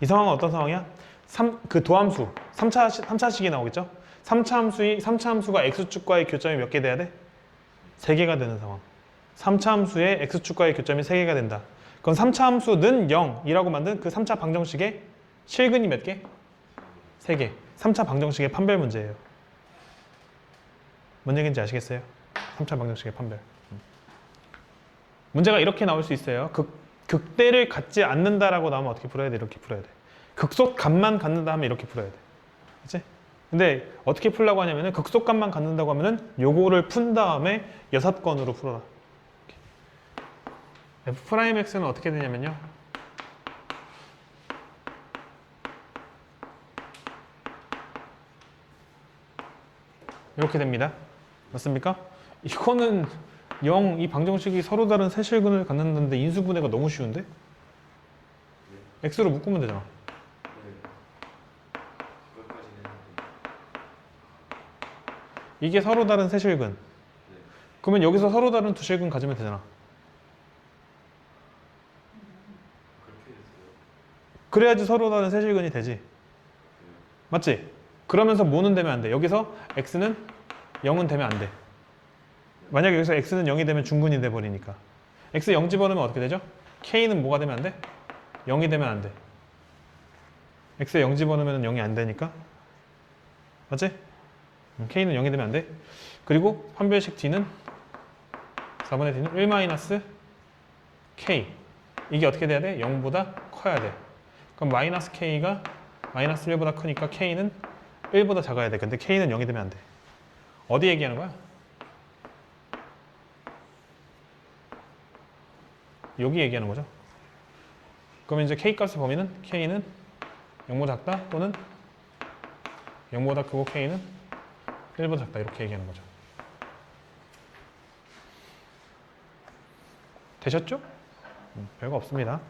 이 상황은 어떤 상황이야? 3, 그 도함수 3차, 3차식이 나오겠죠? 3차 함수이 3차 함수가 x축과의 교점이 몇 개 돼야 돼? 3개가 되는 상황 3차 함수의 x축과의 교점이 3개가 된다 그럼 3차 함수는 0이라고 만든 그 3차 방정식의 실근이 몇 개? 3개 3차 방정식의 판별 문제예요 뭔 얘기인지 아시겠어요? 3차 방정식의 판별 음. 문제가 이렇게 나올 수 있어요 극, 극대를 갖지 않는다라고 나오면 어떻게 풀어야 돼? 이렇게 풀어야 돼 극속값만 갖는다 하면 이렇게 풀어야 돼 그치? 근데 어떻게 풀라고 하냐면은 극속값만 갖는다고 하면은 요거를 푼 다음에 여섯 건으로 풀어라 f 프라임 x는 어떻게 되냐면요 이렇게 됩니다 맞습니까? 이거는 0, 이 방정식이 서로 다른 세 실근을 갖는다는데 인수분해가 너무 쉬운데? x로 묶으면 되잖아 이게 서로 다른 세 실근 그러면 여기서 서로 다른 두 실근 가지면 되잖아. 그래야지 서로 다른 세 실근이 되지 맞지? 그러면서 뭐는 되면 안 돼 여기서 x는 0은 되면 안 돼 만약에 여기서 x는 0이 되면 중근이 돼버리니까 x 0 집어넣으면 어떻게 되죠? k는 뭐가 되면 안 돼? 0이 되면 안 돼. x에 0 집어넣으면 0이 안 되니까. 맞지? 음, k는 0이 되면 안 돼. 그리고 판별식 d는 4분의 d는 1 마이너스 k. 이게 어떻게 돼야 돼? 0보다 커야 돼. 그럼 마이너스 k가 마이너스 1보다 크니까 k는 1보다 작아야 돼. 근데 k는 0이 되면 안 돼. 어디 얘기하는 거야? 여기 얘기하는 거죠. 그러면 이제 k 값의 범위는 k는 0보다 작다 또는 0보다 크고 k는 1보다 작다 이렇게 얘기하는 거죠. 되셨죠? 음, 별거 없습니다.